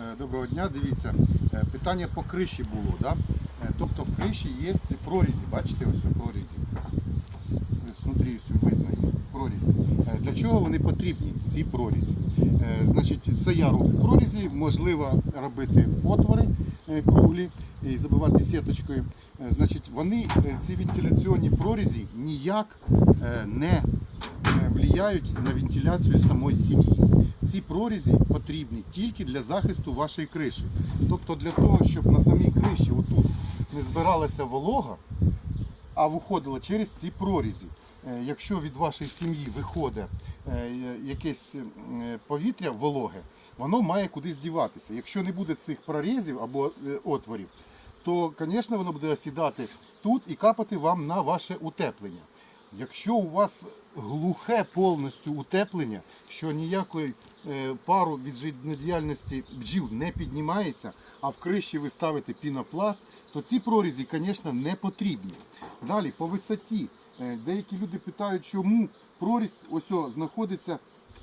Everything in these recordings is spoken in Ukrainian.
Е, Доброго дня, дивіться, е, питання по криші було. Да? Е, Тобто в криші є ці прорізі, бачите, ось прорізі. Ось все видно прорізі. Для чого вони потрібні, ці прорізі? Значить, це я роблю прорізі, можливо робити отвори круглі і забивати сіточкою. Значить, вони, ці вентиляційні прорізі ніяк не впливають на вентиляцію самої сім'ї. Ці прорізі потрібні тільки для захисту вашої криші. Тобто для того, щоб на самій криші отут не збиралася волога, а виходила через ці прорізі. Е, Якщо від вашої сім'ї виходить е, якесь е, повітря вологе, воно має кудись діватися. Якщо не буде цих прорізів або е, отворів, то, звісно, воно буде осідати тут і капати вам на ваше утеплення. Якщо у вас глухе повністю утеплення, що ніякої е, пару від життєдіяльності бджіл не піднімається, а в криші ви ставите пінопласт, то ці прорізі, звісно, не потрібні. Далі, по висоті. Е, Деякі люди питають, чому прорізь ось знаходиться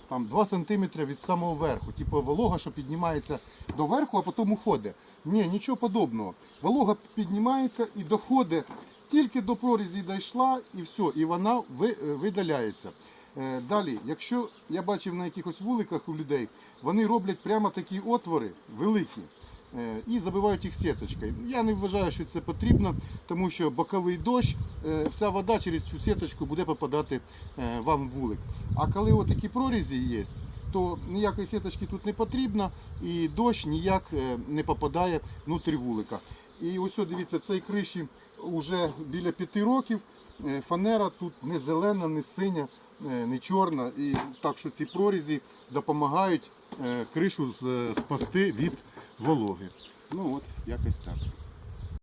там 2 см від самого верху. Типу волога, що піднімається до верху, а потім уходить. Ні, нічого подобного. Волога піднімається і доходить тільки до прорізі дійшла і все, і вона е, видаляється. Е, Далі, якщо я бачив на якихось вуликах у людей, вони роблять прямо такі отвори великі е, і забивають їх сіточкою. Я не вважаю, що це потрібно, тому що боковий дощ, вся вода через цю сіточку буде попадати вам в вулик. А коли отакі прорізі є, то ніякої сіточки тут не потрібно і дощ ніяк не попадає внутрі вулика. І ось дивіться, цей криші вже біля п'яти років. Е, Фанера тут не зелена, не синя, е, не чорна. І так що ці прорізі допомагають е, кришу спасти від вологи. Ну от, якось так.